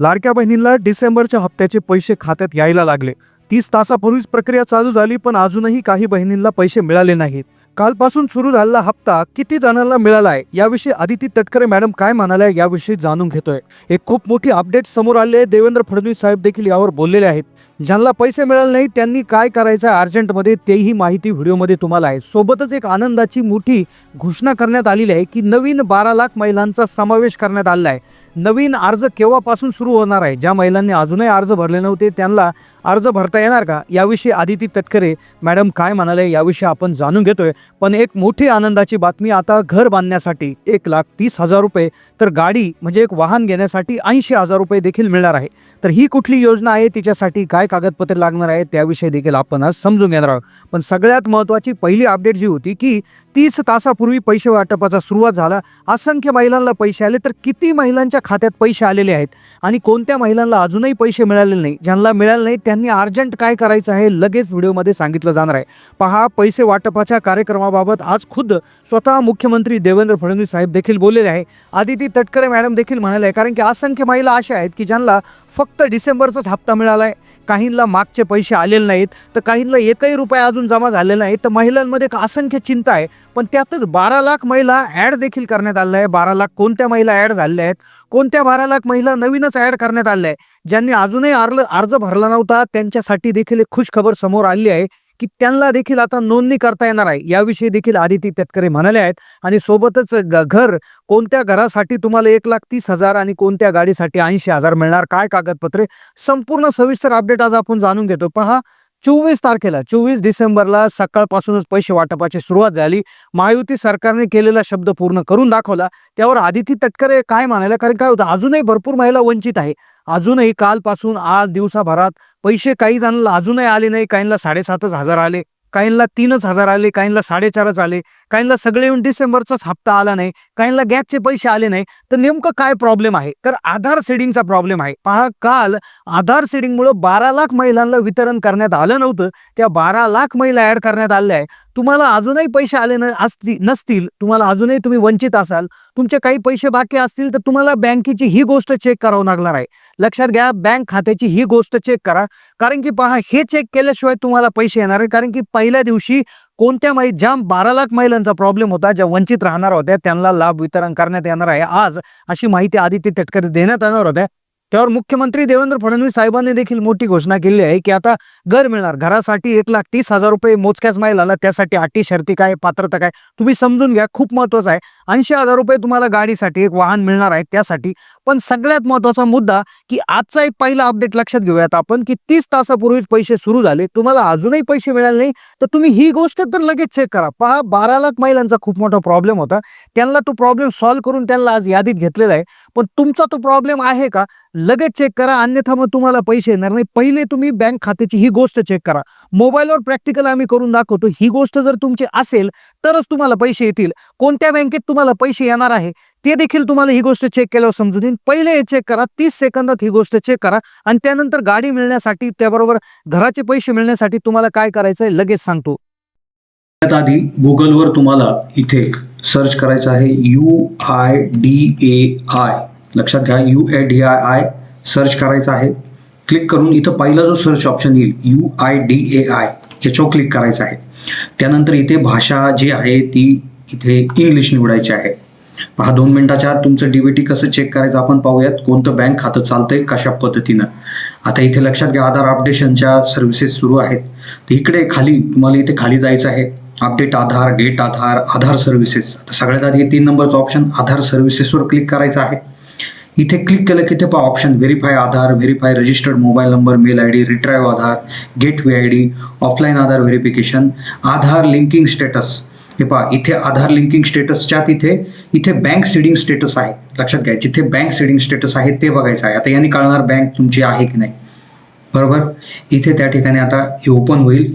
लाडक्या बहिणींला डिसेंबरच्या हप्त्याचे पैसे खात्यात यायला लागले. तीस तासापूर्वीच प्रक्रिया चालू झाली पण अजूनही काही बहिणींना पैसे मिळाले नाहीत. कालपासून सुरू झालेला हप्ता किती जणांना मिळाला आहे याविषयी आदिती तटकरे मॅडम काय म्हणाल्या याविषयी जाणून घेतोय. एक खूप मोठी अपडेट समोर आले आहे. देवेंद्र फडणवीस साहेब देखील यावर बोललेले आहेत. ज्यांना पैसे मिळाले नाही त्यांनी काय करायचं आहे अर्जंटमध्ये तेही माहिती व्हिडिओमध्ये तुम्हाला आहे. सोबतच एक आनंदाची मोठी घोषणा करण्यात आलेली आहे की नवीन बारा लाख महिलांचा समावेश करण्यात आलेला आहे. नवीन अर्ज केव्हापासून सुरू होणार आहे? ज्या महिलांनी अजूनही अर्ज भरले नव्हते त्यांना अर्ज भरता येणार का? याविषयी आदिती तटकरे मॅडम काय म्हणाले याविषयी आपण जाणून घेतोय. पण एक मोठी आनंदाची बातमी आता घर बांधण्यासाठी एक लाख तीस हजार रुपये तर गाडी म्हणजे एक वाहन घेण्यासाठी ऐंशी हजार रुपये देखील मिळणार आहे. तर ही कुठली योजना आहे? तिच्यासाठी काय कागदपत्रे लागणार आहे त्याविषयी देखील आपण आज समजून घेणार आहोत. पण सगळ्यात महत्त्वाची पहिली अपडेट जी होती की तीस तासापूर्वी पैसे वाटपाचा सुरुवात झाला. असंख्य महिलांना पैसे आले तर किती महिलांच्या खात्यात पैसे आलेले आहेत? आणि कोणत्या महिलांना अजूनही पैसे मिळालेले नाही? ज्यांना मिळाले नाही त्यांनी अर्जंट काय करायचं आहे? लगेच व्हिडिओमध्ये सांगितलं जाणार आहे. पहा पैसे वाटपाच्या कार्यक्रमाबाबत आज खुद्द स्वतः मुख्यमंत्री देवेंद्र फडणवीस साहेब देखील बोललेले आहे. आदिती तटकरे मॅडम देखील म्हणाले आहे कारण की असंख्य महिला अशा आहेत की ज्यांना फक्त डिसेंबरचाच हप्ता मिळाला आहे. काहींना मागचे पैसे आलेले नाहीत तर काहींना एकही रुपया अजून जमा झालेला नाही तर महिलांमध्ये एक असंख्य चिंता आहे. पण त्यातच बारा लाख महिला ॲड देखील करण्यात आल्या आहे बारा लाख कोणत्या महिला ॲड झालेल्या आहेत? कोणत्या बारा लाख महिला नवीनच ॲड करण्यात आल्या आहे ज्यांनी अजूनही अर्ज अर्ज भरला नव्हता. त्यांच्यासाठी देखील एक खुश खबर समोर आली आहे. की त्यांना देखील आता नोंदणी करता येणार आहे. याविषयी देखील आदिती तटकरे म्हणाले आहेत. आणि सोबतच ग- घर कोणत्या घरासाठी तुम्हाला एक लाख तीस हजार आणि कोणत्या गाडीसाठी ऐंशी हजार मिळणार? काय कागदपत्रे? संपूर्ण सविस्तर अपडेट आज आपण जाणून घेतो. पण हा चोवीस तारखेला चोवीस डिसेंबरला सकाळपासूनच पैसे वाटपाची सुरुवात झाली. महायुती सरकारने केलेला शब्द पूर्ण करून दाखवला. त्यावर आदिती तटकरे काय मानायला कारण काय होतं अजूनही भरपूर महिला वंचित आहे. अजूनही कालपासून आज दिवसाभरात पैसे काही जणांना अजूनही आले नाही. काहींना साडेसातच हजार आले. काहींना तीनच हजार आले काहींना साडेचारच आले काहींना सगळे येऊन डिसेंबरचाच हप्ता आला नाही काहींना गॅसचे पैसे आले नाही. तर नेमकं काय प्रॉब्लेम आहे? तर आधार सेडिंगचा प्रॉब्लेम आहे. पहा काल आधार सेडिंगमुळे बारा लाख महिलांना वितरण करण्यात आलं नव्हतं. त्या बारा लाख महिला ऍड करण्यात आल्या आहे तुम्हाला अजूनही पैसे आले न असतील नसतील तुम्हाला अजूनही तुम्ही वंचित असाल तुमचे काही पैसे बाकी असतील तर तुम्हाला बँकेची ही गोष्ट चेक करावं लागणार आहे. लक्षात घ्या बँक खात्याची ही गोष्ट चेक करा. कारण की पहा हे चेक केल्याशिवाय तुम्हाला पैसे येणार आहे कारण की पहिल्या दिवशी कोणत्या माही ज्या बारा लाख महिलांचा प्रॉब्लेम होता ज्या वंचित राहणार होत्या त्यांना लाभ वितरण करण्यात येणार आहे. आज अशी माहिती आदित्य तटकरे देण्यात येणार होत्या. त्यावर मुख्यमंत्री देवेंद्र फडणवीस साहेबांनी देखील मोठी घोषणा केली आहे की आता घर मिळणार. घरासाठी एक लाख तीस हजार रुपये मोजक्याच महिलाला त्यासाठी अटी शर्ती काय पात्रता काय तुम्ही समजून घ्या. खूप महत्वाचं आहे. ऐंशी हजार रुपये तुम्हाला गाडीसाठी एक वाहन मिळणार आहे त्यासाठी. पण सगळ्यात महत्त्वाचा मुद्दा की आजचा एक पहिला अपडेट लक्षात घेऊयात आपण की तीस तासापूर्वीच पैसे सुरू झाले. तुम्हाला अजूनही पैसे मिळाले नाही. तर तुम्ही ही गोष्ट तर लगेच चेक करा. पहा बारा लाख महिलांचा खूप मोठा प्रॉब्लेम होता. त्यांना तो प्रॉब्लेम सॉल्व्ह करून त्यांना आज यादीत घेतलेला आहे. पण तुमचा तो प्रॉब्लेम आहे का? लगेच चेक करा अन्यथा मग तुम्हाला पैसे येणार नाही. पहिले तुम्ही बँक खात्याची ही गोष्ट चेक करा. मोबाईलवर प्रॅक्टिकल आम्ही करून दाखवतो. ही गोष्ट जर तुमची असेल तरच तुम्हाला पैसे येतील. कोणत्या बँकेत तुम्हाला पैसे येणार आहे ते देखील तुम्हाला ही गोष्ट चेक केल्यावर समजून येईल. पहिले हे चेक करा. तीस सेकंदात ही गोष्ट चेक करा. आणि त्यानंतर गाडी मिळण्यासाठी त्याबरोबर घराचे पैसे मिळण्यासाठी तुम्हाला काय करायचं आहे लगेच सांगतो. त्यात आधी गुगलवर तुम्हाला इथे सर्च करायचं आहे. U I D A I लक्षात घ्या U A D I I search करायचं आहे. क्लिक करून इथं पहिला जो सर्च ऑप्शन येईल U I D A I याच्यावर क्लिक करायचं आहे. त्यानंतर इथे भाषा जी आहे ती इथे इंग्लिश निवडायची आहे. पहा दोन मिनिटाच्या आत तुमचं डीबीटी कसं चेक करायचं आपण पाहूयात. कोणतं बँक खातं चालतंय कशा पद्धतीनं? आता इथे लक्षात घ्या आधार अपडेशनच्या सर्व्हिसेस सुरू आहेत. तर इकडे खाली तुम्हाला इथे खाली जायचं आहे. Update Aadhaar get Aadhaar Aadhaar services आता सगळ्यात आधी तीन नंबरचं ऑप्शन आधार सर्व्हिसेसवर क्लिक करायचं आहे. इथे क्लिक केलं की ते पहा option verify Aadhaar verify registered mobile number mail I D retrieve Aadhaar gateway I D offline Aadhaar verification Aadhaar linking status हे पहा इथे आधार लिंकिंग स्टेटसच्या तिथे इथे बँक सीडिंग स्टेटस आहे. लक्षात घ्या जिथे बँक सीडिंग स्टेटस आहे ते बघायचं आहे. आता यांनी कळणार बँक तुमची आहे की नाही. बरोबर? इथे त्या ठिकाणी आता हे ओपन होईल.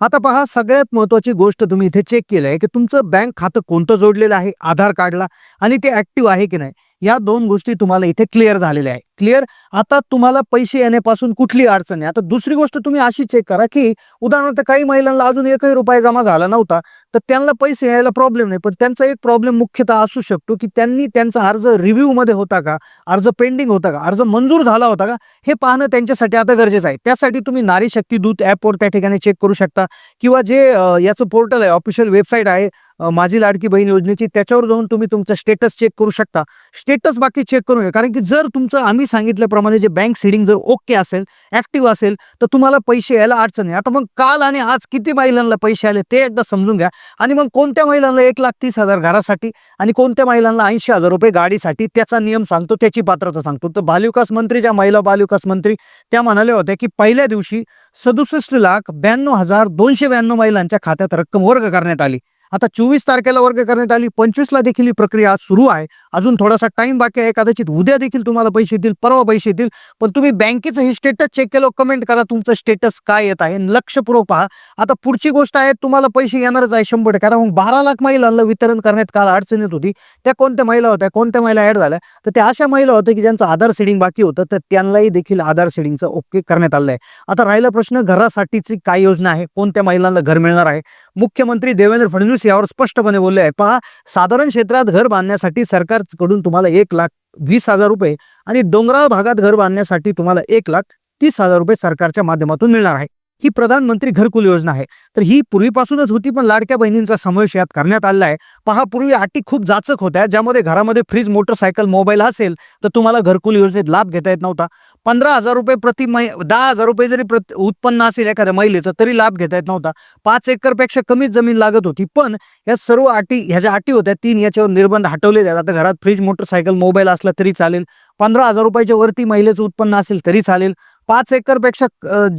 आता पहा सगळ्यात महत्वाची गोष्ट तुम्ही इथे चेक केलं आहे की तुमचं बँक खातं कोणतं जोडलेलं आहे आधार कार्डला आणि ते ऍक्टिव्ह आहे की नाही? या दोन गोष्टी तुम्हाला इथे क्लिअर झालेल्या आहे क्लिअर आता तुम्हाला पैसे येण्यापासून कुठली अडचण आहे? आता दुसरी गोष्ट तुम्ही अशी चेक करा की उदाहरणार्थ काही महिलांना अजून एकही रुपये जमा झाला नव्हता तर त्यांना पैसे यायला प्रॉब्लेम नाही. पण त्यांचा एक प्रॉब्लेम मुख्यतः असू शकतो की त्यांनी त्यांचा अर्ज रिव्ह्यूमध्ये होता का? अर्ज पेंडिंग होता का? अर्ज मंजूर झाला होता का? हे पाहणं त्यांच्यासाठी आता गरजेचं आहे. त्यासाठी तुम्ही नारी शक्ती दूत ॲपवर त्या ठिकाणी चेक करू शकता. किंवा जे याचं पोर्टल आहे ऑफिशियल वेबसाईट आहे माझी लाडकी बहीण योजनेची त्याच्यावर जाऊन तुम्ही तुमचं स्टेटस चेक करू शकता. स्टेटस बाकी चेक करू नये कारण की जर तुमचं आम्ही सांगितल्याप्रमाणे जे बँक सिडिंग जर ओके असेल ॲक्टिव्ह असेल तर तुम्हाला पैसे यायला अडचण आहे आता मग काल आणि आज किती महिलांना पैसे आले ते एकदा समजून घ्या. आणि मग कोणत्या महिलांना एक लाख तीस हजार घरासाठी आणि कोणत्या महिलांना ऐंशी हजार रुपये गाडीसाठी त्याचा नियम सांगतो त्याची पात्रता सांगतो. तर बालविकास मंत्री ज्या महिला बालविकास मंत्री त्या म्हणाल्या होत्या की पहिल्या दिवशी सदुसष्ट लाख ब्याण्णव हजार दोनशे ब्याण्णव महिलांच्या खात्यात रक्कम वर्ग करण्यात आली. आता चोवीस तारखेला वर्ग करण्यात आली. पंचवीसला देखील ही प्रक्रिया आज सुरू आहे. अजून थोडासा टाइम बाकी आहे. कदाचित उद्या देखील तुम्हाला पैसे येतील परवा पैसे येतील. पण तुम्ही बँकेचं हे स्टेटस चेक केलं कमेंट करा तुमचं स्टेटस काय येत आहे. लक्षपूर्वक पहा. आता पुढची गोष्ट आहे तुम्हाला पैसे येणारच आहे शंभर टक्के. मग बारा लाख महिलांना वितरण करण्यात काल अडचण येत होती. त्या कोणत्या महिला होत्या? कोणत्या महिला ऍड झाल्या? तर त्या अशा महिला होत्या की ज्यांचं आधार सेडिंग बाकी होतं. तर त्यांनाही देखील आधार सेडिंगचं ओके करण्यात आलं आहे आता राहिला प्रश्न घरासाठीची काय योजना आहे? कोणत्या महिलांना घर मिळणार आहे? मुख्यमंत्री देवेंद्र फडणवीस यावर स्पष्टपणे बोलले आहे. पहा साधारण क्षेत्रात घर बांधण्यासाठी सरकारकडून तुम्हाला एक लाख वीस हजार रुपये आणि डोंगराळ भागात घर बांधण्यासाठी तुम्हाला एक लाख तीस हजार रुपये सरकारच्या माध्यमातून मिळणार आहे. ही प्रधानमंत्री घरकुल योजना आहे. तर ही पूर्वीपासूनच होती पण लाडक्या बहिणींचा समावेश यात करण्यात आला आहे. पहा पूर्वी अटी खूप जाचक होत्या ज्यामध्ये घरामध्ये फ्रीज मोटरसायकल मोबाईल असेल तर तुम्हाला घरकुल योजनेत लाभ घेता येत नव्हता. पंधरा हजार रुपये प्रति मै दहा हजार रुपये जरी प्रति उत्पन्न असेल एखाद्या महिलेचं तरी लाभ घेता येत नव्हता. पाच एकरपेक्षा कमीच जमीन लागत होती पण या सर्व अटी ह्या ज्या अटी होत्या तीन याच्यावर निर्बंध हटवले जातात आता घरात फ्रीज मोटरसायकल मोबाईल असला तरी चालेल. पंधरा हजार रुपयाच्या वरती महिलेचं उत्पन्न असेल तरी चालेल. पाच एकरपेक्षा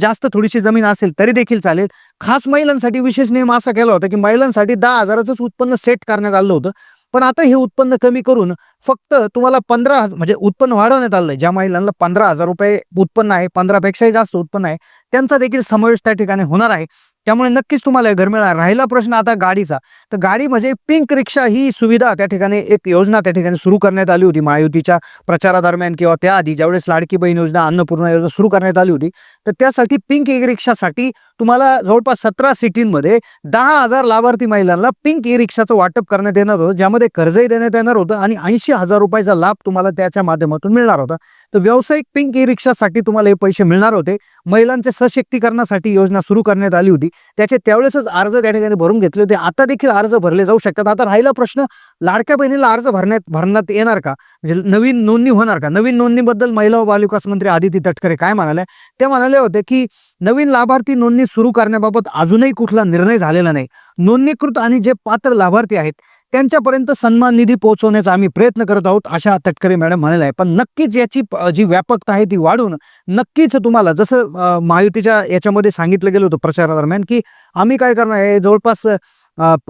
जास्त थोडीशी जमीन असेल तरी देखील चालेल. खास महिलांसाठी विशेष नियम असा केला होता की महिलांसाठी दहा हजाराचंच उत्पन्न सेट करण्यात आलं होतं. पण आता हे उत्पन्न कमी करून फक्त तुम्हाला पंधरा म्हणजे उत्पन्न वाढवण्यात आलं ज्या महिलांना पंधरा हजार रुपये उत्पन्न आहे पंधरापेक्षाही जास्त उत्पन्न आहे त्यांचा देखील समावेश त्या ठिकाणी होणार आहे. त्यामुळे नक्कीच तुम्हाला हे घर मिळणार राहिला प्रश्न आता गाडीचा. तर गाडी म्हणजे पिंक रिक्षा ही सुविधा त्या ठिकाणी एक योजना त्या ठिकाणी सुरू करण्यात आली होती. महायुतीच्या प्रचारादरम्यान किंवा त्याआधी ज्यावेळेस लाडकी बहीण योजना अन्नपूर्णा योजना सुरू करण्यात आली होती. तर त्यासाठी पिंक ई रिक्षासाठी तुम्हाला जवळपास सतरा सिटींमध्ये दहा हजार लाभार्थी महिलांना पिंक ई रिक्षाचं वाटप करण्यात येणार होतं ज्यामध्ये कर्जही देण्यात येणार होतं आणि ऐंशी हजार रुपयाचा लाभ तुम्हाला त्याच्या माध्यमातून मिळणार होता. तर व्यावसायिक पिंक ई रिक्षासाठी तुम्हाला हे पैसे मिळणार होते. महिलांचे सशक्तीकरणासाठी योजना सुरू करण्यात आली होती. त्याचे त्यावेळेसच अर्ज त्या ठिकाणी भरून घेतले होते. आता देखील अर्ज भरले जाऊ शकतात. आता राहिला प्रश्न लाडक्या बहिणीला अर्ज भरण्यात भरण्यात येणार का? म्हणजे नवीन नोंदणी होणार का? नवीन नोंदणीबद्दल महिला व बालविकास मंत्री आदिती तटकरे काय म्हणाले ते म्हणाले होते की नवीन लाभार्थी नोंदणी सुरू करण्याबाबत अजूनही कुठला निर्णय झालेला नाही. नोंदणीकृत आणि जे पात्र लाभार्थी आहेत त्यांच्यापर्यंत सन्मान निधी पोहोचवण्याचा आम्ही प्रयत्न करत आहोत अशा तटकरे मॅडम म्हणाले आहे पण नक्कीच याची जी व्यापकता आहे ती वाढून नक्कीच तुम्हाला जसं महायुतीच्या याच्यामध्ये सांगितलं गेलं होतं प्रचारादरम्यान की आम्ही काय करणार आहे? जवळपास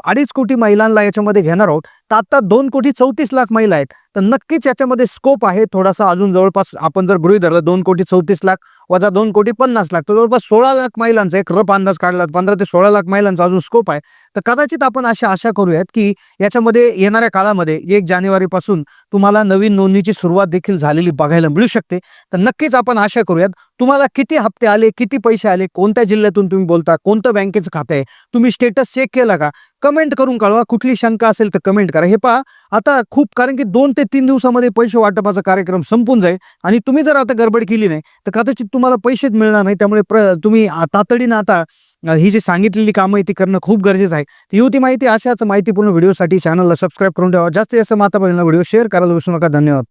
अडीच कोटी महिलांना याच्यामध्ये घेणार आहोत. तर आता दोन कोटी चौतीस लाख महिला आहेत. तर नक्कीच याच्यामध्ये स्कोप आहे. थोडासा अजून जवळपास आपण जर गृहीत धरलं दोन कोटी चौतीस लाख वजा दोन कोटी पन्नास लाख तर जवळपास सोळा लाख महिलांचा एक रफ अंदाज काढला पंधरा ते सोळा लाख महिलांचा अजून स्कोप आहे. तर कदाचित आपण अशा आशा करूयात की याच्यामध्ये येणाऱ्या काळामध्ये एक जानेवारीपासून तुम्हाला नवीन नोंदणीची सुरुवात देखील झालेली बघायला मिळू शकते. तर नक्कीच आपण आशा करूयात तुम्हाला किती हप्ते आले किती पैसे आले कोणत्या जिल्ह्यातून तुम्ही बोलता कोणतं बँकेचं खातं आहे तुम्ही स्टेटस चेक केला का? कमेंट करून कळवा. कुठली शंका असेल तर कमेंट करा. हे पहा आता खूप कारण की दोन ते तीन दिवसामध्ये पैसे वाटपाचा कार्यक्रम संपून जाईल आणि तुम्ही जर आता गडबड केली नाही तर कदाचित तुम्हाला पैसेच मिळणार नाही. त्यामुळे प्र तुम्ही तातडीनं आता ही जी सांगितलेली कामं आहे ती करणं खूप गरजेचं आहे. ती होती माहिती. अशाच माहितीपूर्ण व्हिडिओसाठी चॅनलला सबस्क्राईब करून ठेवा. जास्तीत जास्त माता बहिणीला व्हिडिओ शेअर करायला विसरू नका. धन्यवाद.